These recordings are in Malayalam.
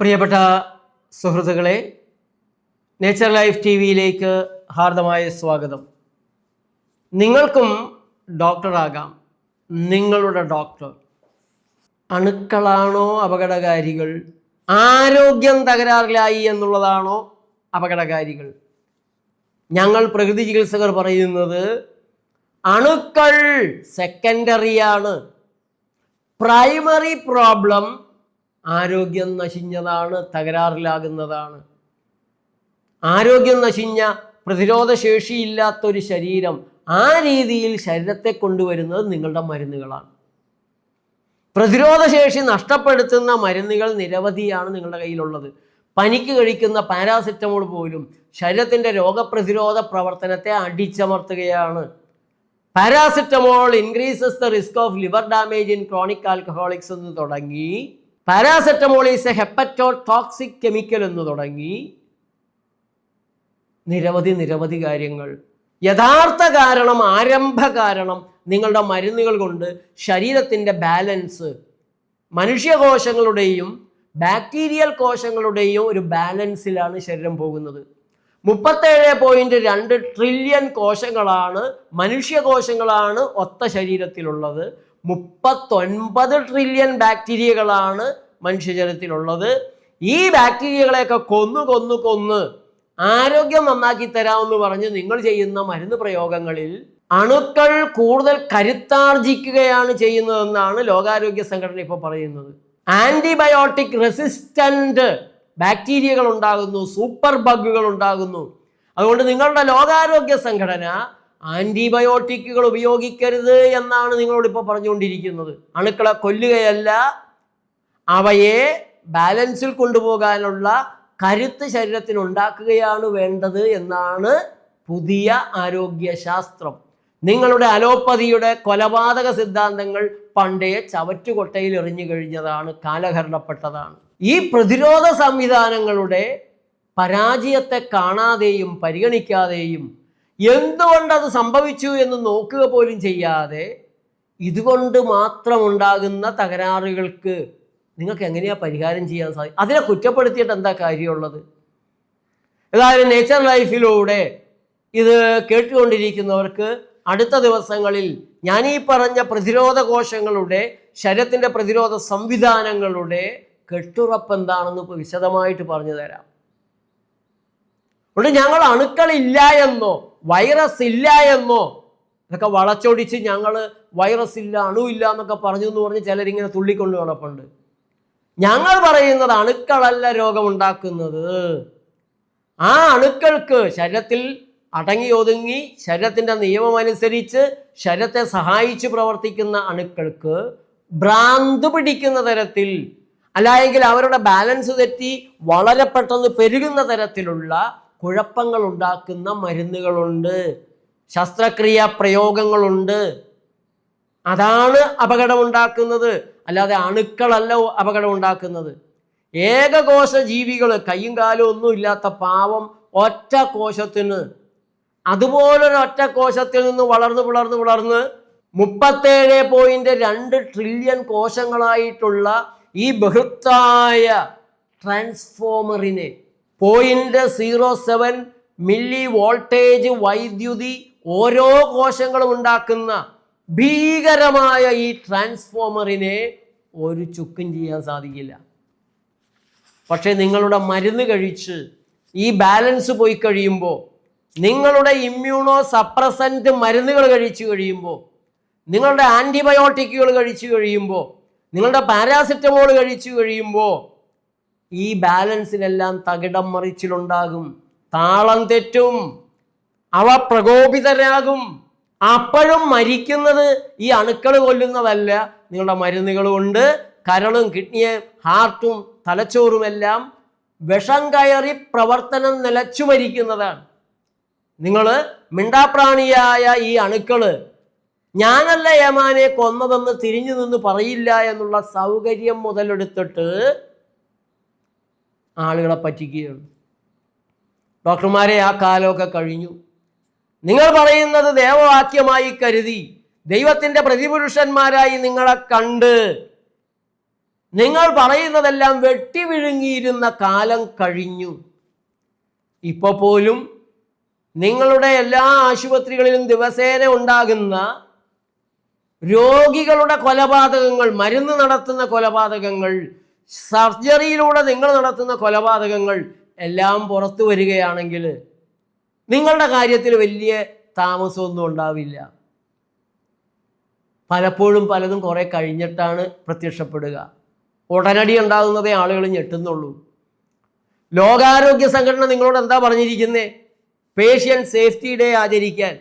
പ്രിയപ്പെട്ട സുഹൃത്തുക്കളെ നേച്ചർ ലൈഫ് ടി വിയിലേക്ക് ഹാർദമായ സ്വാഗതം. നിങ്ങൾക്കും ഡോക്ടറാകാം. നിങ്ങളുടെ ഡോക്ടർ. അണുക്കളാണോ അപകടകാരികൾ? ആരോഗ്യം തകരാറിലായി എന്നുള്ളതാണോ അപകടകാരികൾ? ഞങ്ങൾ പ്രകൃതി ചികിത്സകർ പറയുന്നത് അണുക്കൾ സെക്കൻഡറിയാണ് പ്രൈമറി പ്രോബ്ലം ആരോഗ്യം നശിഞ്ഞതാണ് തകരാറിലാകുന്നതാണ്. ആരോഗ്യം നശിഞ്ഞ പ്രതിരോധ ശേഷിയില്ലാത്തൊരു ശരീരം ആ രീതിയിൽ ശരീരത്തെ കൊണ്ടുവരുന്നത് നിങ്ങളുടെ മരുന്നുകളാണ്. പ്രതിരോധ ശേഷി നഷ്ടപ്പെടുത്തുന്ന മരുന്നുകൾ നിരവധിയാണ് നിങ്ങളുടെ കയ്യിലുള്ളത്. പനിക്ക് കഴിക്കുന്ന പാരാസെറ്റമോൾ പോലും ശരീരത്തിന്റെ രോഗപ്രതിരോധ പ്രവർത്തനത്തെ അടിച്ചമർത്തുകയാണ്. Paracetamol increases the risk of liver damage in chronic alcoholics എന്ന് തുടങ്ങി paracetamol is a hepatotoxic chemical എന്ന് തുടങ്ങി നിരവധി നിരവധി കാര്യങ്ങൾ. യഥാർത്ഥ കാരണം ആരംഭ കാരണം നിങ്ങളുടെ മരുന്നുകൾ കൊണ്ട് ശരീരത്തിന്റെ ബാലൻസ് മനുഷ്യകോശങ്ങളുടെയും ബാക്ടീരിയൽ കോശങ്ങളുടെയും ഒരു ബാലൻസിലാണ് ശരീരം പോകുന്നത്. മുപ്പത്തേഴ് പോയിന്റ് രണ്ട് ട്രില്യൺ കോശങ്ങളാണ് മനുഷ്യകോശങ്ങളാണ് ഒത്ത ശരീരത്തിലുള്ളത്. മുപ്പത്തൊൻപത് ട്രില്യൺ ബാക്ടീരിയകളാണ് മനുഷ്യശരീരത്തിലുള്ളത് ഈ ബാക്ടീരിയകളെയൊക്കെ കൊന്നു കൊന്നു കൊന്ന് ആരോഗ്യം നന്നാക്കി തരാമെന്ന് പറഞ്ഞ് നിങ്ങൾ ചെയ്യുന്ന മരുന്ന് പ്രയോഗങ്ങളിൽ അണുക്കൾ കൂടുതൽ കരുത്താർജിക്കുകയാണ് ചെയ്യുന്നതെന്നാണ് ലോകാരോഗ്യ സംഘടന ഇപ്പോൾ പറയുന്നത്. ആന്റിബയോട്ടിക് റെസിസ്റ്റന്റ് ബാക്ടീരിയകൾ ഉണ്ടാകുന്നു സൂപ്പർ ബഗുകൾ ഉണ്ടാകുന്നു. അതുകൊണ്ട് നിങ്ങളുടെ ലോകാരോഗ്യ സംഘടന ആന്റിബയോട്ടിക്കുകൾ ഉപയോഗിക്കരുത് എന്നാണ് നിങ്ങളോട് ഇപ്പോൾ പറഞ്ഞുകൊണ്ടിരിക്കുന്നത്. അണുക്കളെ കൊല്ലുകയല്ല അവയെ ബാലൻസിൽ കൊണ്ടുപോകാനുള്ള കരുത്ത് ശരീരത്തിന് ഉണ്ടാക്കുകയാണ് വേണ്ടത് എന്നാണ് പുതിയ ആരോഗ്യശാസ്ത്രം. നിങ്ങളുടെ അലോപ്പതിയുടെ കൊലപാതക സിദ്ധാന്തങ്ങൾ പണ്ടേ ചവറ്റുകൊട്ടയിൽ എറിഞ്ഞു കഴിഞ്ഞതാണ് കാലഹരണപ്പെട്ടതാണ്. ഈ പ്രതിരോധ സംവിധാനങ്ങളുടെ പരാജയത്തെ കാണാതെയും പരിഗണിക്കാതെയും എന്തുകൊണ്ടത് സംഭവിച്ചു എന്ന് നോക്കുക പോലും ചെയ്യാതെ ഇതുകൊണ്ട് മാത്രമുണ്ടാകുന്ന തകരാറുകൾക്ക് നിങ്ങൾക്ക് എങ്ങനെയാ പരിഹാരം ചെയ്യാൻ സാധിക്കും അതിനെ കുറ്റപ്പെടുത്തിയിട്ട് എന്താ കാര്യമുള്ളത്? ഏതായാലും നേച്ചർ ലൈഫിലൂടെ ഇത് കേട്ടുകൊണ്ടിരിക്കുന്നവർക്ക് അടുത്ത ദിവസങ്ങളിൽ ഞാൻ ഈ പറഞ്ഞ പ്രതിരോധ കോശങ്ങളുടെ ശരീരത്തിന്റെ പ്രതിരോധ സംവിധാനങ്ങളുടെ കെട്ടുറപ്പ് എന്താണെന്ന് വിശദമായിട്ട് പറഞ്ഞു തരാം. അതുകൊണ്ട് ഞങ്ങൾ അണുക്കളില്ല എന്നോ വൈറസ് ഇല്ല എന്നോ ഇതൊക്കെ വളച്ചൊടിച്ച് ഞങ്ങൾ വൈറസ് ഇല്ല അണുവില്ല എന്നൊക്കെ പറഞ്ഞു എന്ന് പറഞ്ഞ് ചിലരിങ്ങനെ തുള്ളിക്കൊണ്ട് കിടപ്പുണ്ട് ഞങ്ങൾ പറയുന്നത് അണുക്കളല്ല രോഗമുണ്ടാക്കുന്നത്. ആ അണുക്കൾക്ക് ശരീരത്തിൽ അടങ്ങി ഒതുങ്ങി ശരീരത്തിന്റെ നിയമമനുസരിച്ച് ശരീരത്തെ സഹായിച്ച് പ്രവർത്തിക്കുന്ന അണുക്കൾക്ക് ഭ്രാന്ത് പിടിക്കുന്ന തരത്തിൽ അല്ലെങ്കിൽ അവരുടെ ബാലൻസ് തെറ്റി വളരെ പെട്ടെന്ന് പെരുകുന്ന തരത്തിലുള്ള കുഴപ്പങ്ങൾ ഉണ്ടാക്കുന്ന മരുന്നുകളുണ്ട്. ശസ്ത്രക്രിയ പ്രയോഗങ്ങളുണ്ട്. അതാണ് അപകടമുണ്ടാക്കുന്നത്. അല്ലാതെ അണുക്കളല്ല അപകടം ഉണ്ടാക്കുന്നത്. ഏകകോശ ജീവികൾ കയ്യും കാലും ഒന്നും ഇല്ലാത്ത പാവം ഒറ്റ കോശത്തിന്. അതുപോലൊരു ഒറ്റ കോശത്തിൽ നിന്ന് വളർന്ന് വളർന്ന് വളർന്ന് മുപ്പത്തേഴ് പോയിന്റ് രണ്ട് ട്രില്യൺ കോശങ്ങളായിട്ടുള്ള ഈ ബൃഹത്തായ ട്രാൻസ്ഫോമറിനെ point zero seven milli voltage വൈദ്യുതി ഓരോ കോശങ്ങളും ഉണ്ടാക്കുന്ന ഭീകരമായ ഈ ട്രാൻസ്ഫോമറിനെ ഒരു ചുക്കും ചെയ്യാൻ സാധിക്കില്ല. പക്ഷേ നിങ്ങളുടെ മരുന്ന് കഴിച്ച് ഈ ബാലൻസ് പോയി കഴിയുമ്പോൾ നിങ്ങളുടെ ഇമ്മ്യൂണോ സപ്രസന്റ് മരുന്നുകൾ കഴിച്ചു കഴിയുമ്പോൾ നിങ്ങളുടെ ആന്റിബയോട്ടിക്കുകൾ കഴിച്ചു കഴിയുമ്പോൾ നിങ്ങളുടെ പാരാസിറ്റമോൾ കഴിച്ചു കഴിയുമ്പോൾ ഈ ബാലൻസിനെല്ലാം തകിടം മറിച്ചിലുണ്ടാകും താളം തെറ്റും അവ പ്രകോപിതരാകും. അപ്പോഴും മരിക്കുന്നത് ഈ അണുക്കൾ കൊല്ലുന്നതല്ല. നിങ്ങളുടെ മരുന്നുകൾ കൊണ്ട് കരളും കിഡ്നിയും ഹാർട്ടും തലച്ചോറുമെല്ലാം വിഷം കയറി പ്രവർത്തനം നിലച്ചു മരിക്കുന്നതാണ്. നിങ്ങൾ മിണ്ടാപ്രാണിയായ ഈ അണുക്കൾ ഞാനല്ല യമാനെ കൊന്നതെന്ന് തിരിഞ്ഞു നിന്ന് പറയില്ല എന്നുള്ള സൗകര്യം മുതലെടുത്തിട്ട് ആളുകളെ പറ്റിക്കുകയാണ്. ഡോക്ടർമാരെ ആ കാലമൊക്കെ കഴിഞ്ഞു. നിങ്ങൾ പറയുന്നത് ദേവവാക്യമായി കരുതി ദൈവത്തിന്റെ പ്രതിപുരുഷന്മാരായി നിങ്ങളെ കണ്ട് നിങ്ങൾ പറയുന്നതെല്ലാം വെട്ടി വിഴുങ്ങിയിരുന്ന കാലം കഴിഞ്ഞു. ഇപ്പോൾ പോലും നിങ്ങളുടെ എല്ലാ ആശുപത്രികളിലും ദിവസേന ഉണ്ടാകുന്ന രോഗികളുടെ കൊലപാതകങ്ങൾ മരുന്ന് നടത്തുന്ന കൊലപാതകങ്ങൾ സർജറിയിലൂടെ നിങ്ങൾ നടത്തുന്ന കൊലപാതകങ്ങൾ എല്ലാം പുറത്തു വരികയാണെങ്കിൽ നിങ്ങളുടെ കാര്യത്തിൽ വലിയ താമസമൊന്നും ഉണ്ടാവില്ല. പലപ്പോഴും പലതും കുറേ കഴിഞ്ഞിട്ടാണ് പ്രത്യക്ഷപ്പെടുക. ഉടനടി ഉണ്ടാകുന്നതേ ആളുകൾ ഞെട്ടുന്നുള്ളൂ. ലോകാരോഗ്യ സംഘടന നിങ്ങളോട് എന്താ പറഞ്ഞിരിക്കുന്നത് പേഷ്യൻ സേഫ്റ്റി ഡേ ആചരിക്കാൻ.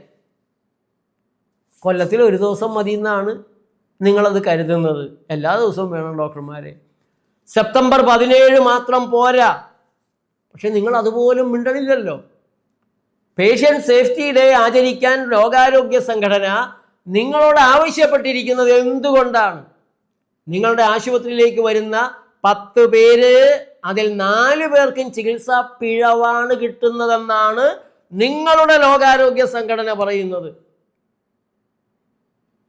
കൊല്ലത്തിൽ ഒരു ദിവസം മതി എന്നാണ് നിങ്ങളത് കരുതുന്നത്. എല്ലാ ദിവസവും വേണം ഡോക്ടർമാരെ. സെപ്റ്റംബർ പതിനേഴ് മാത്രം പോരാ. പക്ഷെ നിങ്ങൾ അതുപോലും മിണ്ടണില്ലല്ലോ. പേഷ്യൻ സേഫ്റ്റി ഡേ ആചരിക്കാൻ ലോകാരോഗ്യ സംഘടന നിങ്ങളോട് ആവശ്യപ്പെട്ടിരിക്കുന്നത് എന്തുകൊണ്ടാണ്? നിങ്ങളുടെ ആശുപത്രിയിലേക്ക് വരുന്ന പത്ത് പേര് അതിൽ നാല് പേർക്കും ചികിത്സാ പിഴവാണ് കിട്ടുന്നതെന്നാണ് നിങ്ങളുടെ ലോകാരോഗ്യ സംഘടന പറയുന്നത്.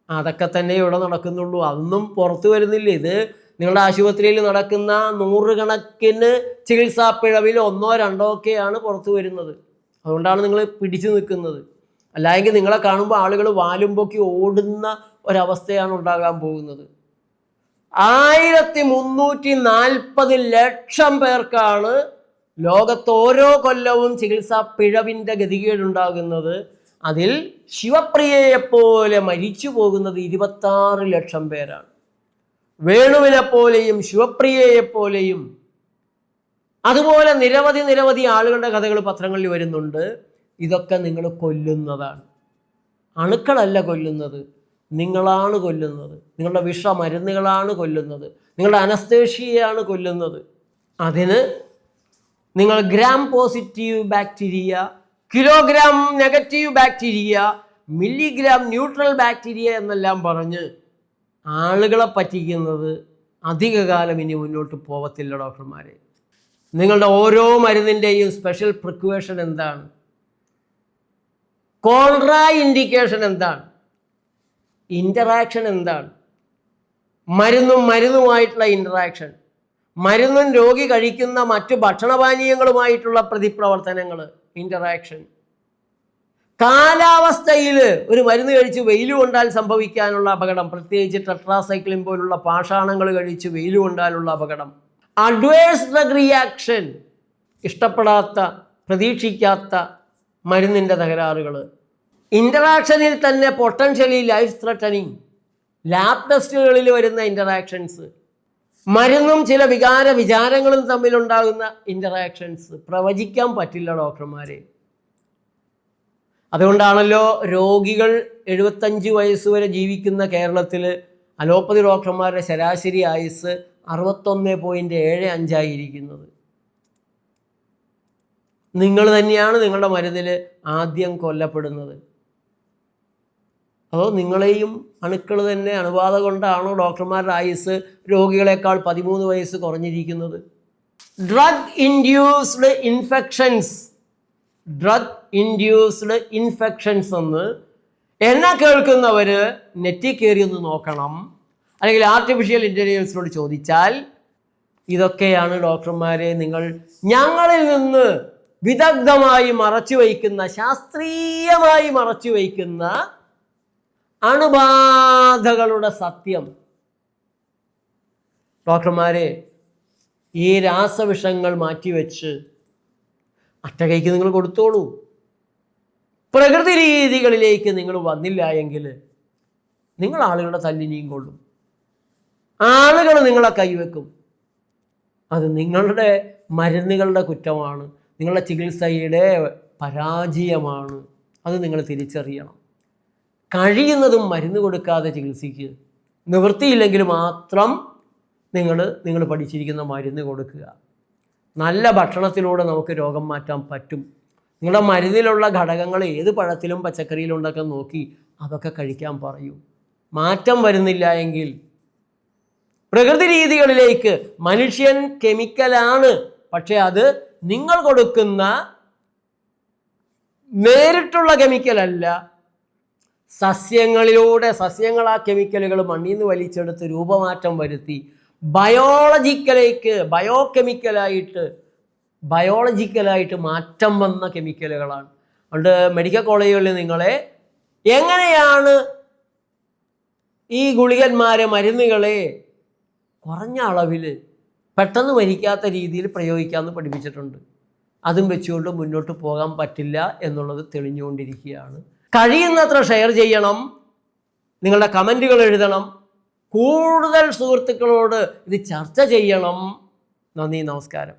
അതൊക്കെ തന്നെ ഇവിടെ നടക്കുന്നുള്ളൂ. അതൊന്നും പുറത്തു വരുന്നില്ല. ഇത് നിങ്ങളുടെ ആശുപത്രിയിൽ നടക്കുന്ന നൂറുകണക്കിന് ചികിത്സാ പിഴവിൽ ഒന്നോ രണ്ടോ ഒക്കെയാണ് പുറത്തു വരുന്നത്. അതുകൊണ്ടാണ് നിങ്ങൾ പിടിച്ചു നിൽക്കുന്നത്. അല്ലെങ്കിൽ നിങ്ങളെ കാണുമ്പോൾ ആളുകൾ വാലും പൊക്കി ഓടുന്ന ഒരവസ്ഥയാണ് ഉണ്ടാകാൻ പോകുന്നത്. ആയിരത്തി മുന്നൂറ്റി നാൽപ്പത് ലക്ഷം പേർക്കാണ് ലോകത്ത് ഓരോ കൊല്ലവും ചികിത്സാ പിഴവിന്റെ ഗതികേടുണ്ടാകുന്നത്. അതിൽ ശിവപ്രിയയെപ്പോലെ മരിച്ചു പോകുന്നത് ഇരുപത്താറ് ലക്ഷം പേരാണ്. വേണുവിനെ പോലെയും ശിവപ്രിയയെപ്പോലെയും അതുപോലെ നിരവധി നിരവധി ആളുകളുടെ കഥകൾ പത്രങ്ങളിൽ വരുന്നുണ്ട്. ഇതൊക്കെ നിങ്ങൾ കൊല്ലുന്നതാണ്. അണുക്കളല്ല കൊല്ലുന്നത്. നിങ്ങളാണ് കൊല്ലുന്നത്. നിങ്ങളുടെ വിഷമരുന്നുകളാണ് കൊല്ലുന്നത്. നിങ്ങളുടെ അനസ്തേഷ്യയാണ് കൊല്ലുന്നത്. അതിന് നിങ്ങൾ gram positive bacteria kilogram negative bacteria milligram neutral bacteria എന്നെല്ലാം പറഞ്ഞ് ആളുകളെ പറ്റിക്കുന്നത് അധികകാലം ഇനി മുന്നോട്ട് പോവത്തില്ല ഡോക്ടർമാരെ. നിങ്ങളുടെ ഓരോ മരുന്നിന്റെയും സ്പെഷ്യൽ പ്രിക്വേഷൻ എന്താണ്? കോൺട്രാ ഇൻഡിക്കേഷൻ എന്താണ്? ഇന്ററാക്ഷൻ എന്താണ്? മരുന്നും മരുന്നുമായിട്ടുള്ള ഇന്ററാക്ഷൻ മരുന്നും രോഗി കഴിക്കുന്ന മറ്റു ഭക്ഷണപാനീയങ്ങളുമായിട്ടുള്ള പ്രതിപ്രവർത്തനങ്ങൾ ഇന്ററാക്ഷൻ കാലാവസ്ഥയിൽ ഒരു മരുന്ന് കഴിച്ച് വെയിൽ കൊണ്ടാൽ സംഭവിക്കാനുള്ള അപകടം പ്രത്യേകിച്ച് ടെട്രാസൈക്ലിൻ പോലുള്ള പാഷാണങ്ങൾ കഴിച്ച് വെയിൽ കൊണ്ടാലുള്ള അപകടം. അഡ്വേഴ്സ് ഡ്രഗ് റിയാക്ഷൻ ഇഷ്ടപ്പെടാത്ത പ്രതീക്ഷിക്കാത്ത മരുന്നിന്റെ തകരാറുകൾ. ഇന്ററാക്ഷനിൽ തന്നെ പൊട്ടൻഷ്യലി ലൈഫ് ത്രട്ടനിങ്. ലാബ് ടെസ്റ്റുകളിൽ വരുന്ന ഇന്ററാക്ഷൻസ്. മരുന്നും ചില വികാര വിചാരങ്ങളും തമ്മിലുണ്ടാകുന്ന ഇന്ററാക്ഷൻസ്. പ്രവചിക്കാൻ പറ്റില്ല ഡോക്ടർമാരെ. അതുകൊണ്ടാണല്ലോ രോഗികൾ എഴുപത്തഞ്ച് വയസ്സ് വരെ ജീവിക്കുന്ന കേരളത്തിൽ അലോപ്പതി ഡോക്ടർമാരുടെ ശരാശരി ആയുസ് അറുപത്തൊന്ന് പോയിന്റ് ഏഴ് അഞ്ചായിരിക്കുന്നത് നിങ്ങൾ തന്നെയാണ് നിങ്ങളുടെ മരുന്നിൽ ആദ്യം കൊല്ലപ്പെടുന്നത്. അതോ നിങ്ങളെയും അണുക്കൾ തന്നെ അണുബാധ കൊണ്ടാണോ ഡോക്ടർമാരുടെ ആയുസ് രോഗികളെക്കാൾ പതിമൂന്ന് വയസ്സ് കുറഞ്ഞിരിക്കുന്നത്? Drug induced infections drug induced infections എന്ന് എന്നെ കേൾക്കുന്നവർ നെറ്റിൽ കയറി ഒന്ന് നോക്കണം. അല്ലെങ്കിൽ ആർട്ടിഫിഷ്യൽ ഇന്റലിജൻസിനോട് ചോദിച്ചാൽ ഇതൊക്കെയാണ് ഡോക്ടർമാരെ നിങ്ങൾ ഞങ്ങളിൽ നിന്ന് വിദഗ്ധമായി മറച്ചു വയ്ക്കുന്ന ശാസ്ത്രീയമായി മറച്ചു വയ്ക്കുന്ന അണുബാധകളുടെ സത്യം. ഡോക്ടർമാരെ ഈ രാസവിഷങ്ങൾ മാറ്റിവെച്ച് അറ്റകൈക്ക് നിങ്ങൾ കൊടുത്തോളൂ. പ്രകൃതി രീതികളിലേക്ക് നിങ്ങൾ വന്നില്ല എങ്കിൽ നിങ്ങൾ ആളുകളുടെ തല്ലിനിയും കൊള്ളും. ആളുകൾ നിങ്ങളെ കൈവെക്കും. അത് നിങ്ങളുടെ മരുന്നുകളുടെ കുറ്റമാണ്. നിങ്ങളുടെ ചികിത്സയുടെ പരാജയമാണ്. അത് നിങ്ങൾ തിരിച്ചറിയണം. കഴിയുന്നതും മരുന്ന് കൊടുക്കാതെ ചികിത്സിക്കുക നിവൃത്തിയില്ലെങ്കിൽ മാത്രം നിങ്ങൾ നിങ്ങൾ പഠിച്ചിരിക്കുന്ന മരുന്ന് കൊടുക്കുക. നല്ല ഭക്ഷണത്തിലൂടെ നമുക്ക് രോഗം മാറ്റാൻ പറ്റും. നിങ്ങളുടെ മരുന്നിലുള്ള ഘടകങ്ങൾ ഏത് പഴത്തിലും പച്ചക്കറിയിലും ഉണ്ടൊക്കെ നോക്കി അതൊക്കെ കഴിക്കാൻ പറയൂ. മാറ്റം വരുന്നില്ല എങ്കിൽ പ്രകൃതി രീതികളിലേക്ക് മനുഷ്യൻ കെമിക്കലാണ്. പക്ഷെ അത് നിങ്ങൾ കൊടുക്കുന്ന നേരിട്ടുള്ള കെമിക്കലല്ല. സസ്യങ്ങളിലൂടെ സസ്യങ്ങൾ ആ കെമിക്കലുകൾ മണ്ണിൽ നിന്ന് വലിച്ചെടുത്ത് രൂപമാറ്റം വരുത്തി ബയോളജിക്കലേക്ക് ബയോ കെമിക്കലായിട്ട് ബയോളജിക്കലായിട്ട് മാറ്റം വന്ന കെമിക്കലുകളാണ്. അതുകൊണ്ട് മെഡിക്കൽ കോളേജുകളിൽ നിങ്ങളെ എങ്ങനെയാണ് ഈ ഗുളികന്മാരെ മരുന്നുകളെ കുറഞ്ഞ അളവിൽ പെട്ടെന്ന് മരിക്കാത്ത രീതിയിൽ പ്രയോഗിക്കാമെന്ന് പഠിപ്പിച്ചിട്ടുണ്ട്. അതും വെച്ചുകൊണ്ട് മുന്നോട്ട് പോകാൻ പറ്റില്ല എന്നുള്ളത് തെളിഞ്ഞുകൊണ്ടിരിക്കുകയാണ്. കഴിയുന്നത്ര ഷെയർ ചെയ്യണം. നിങ്ങളുടെ കമന്റുകൾ എഴുതണം. കൂടുതൽ സുഹൃത്തുക്കളോട് ഇത് ചർച്ച ചെയ്യണം. നന്ദി നമസ്കാരം.